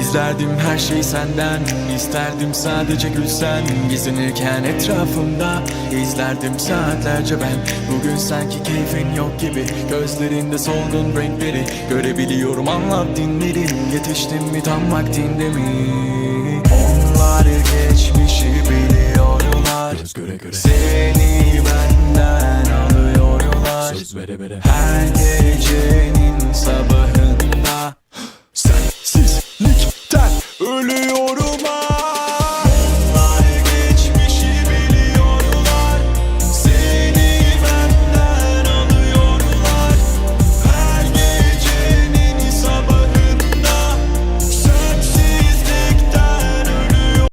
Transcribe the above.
Gizlerdim her şeyi senden İsterdim sadece gülsen Gizlenirken etrafımda İzlerdim saatlerce ben. Bugün sanki keyfin yok gibi Gözlerinde solgun renkleri Görebiliyorum. Anlat dinlerim Yetiştim mi tam vaktinde mi? Onlar geçmişi biliyorlar. Göz göre göre. Seni benden alıyorlar. Söz vere vere. Her gecenin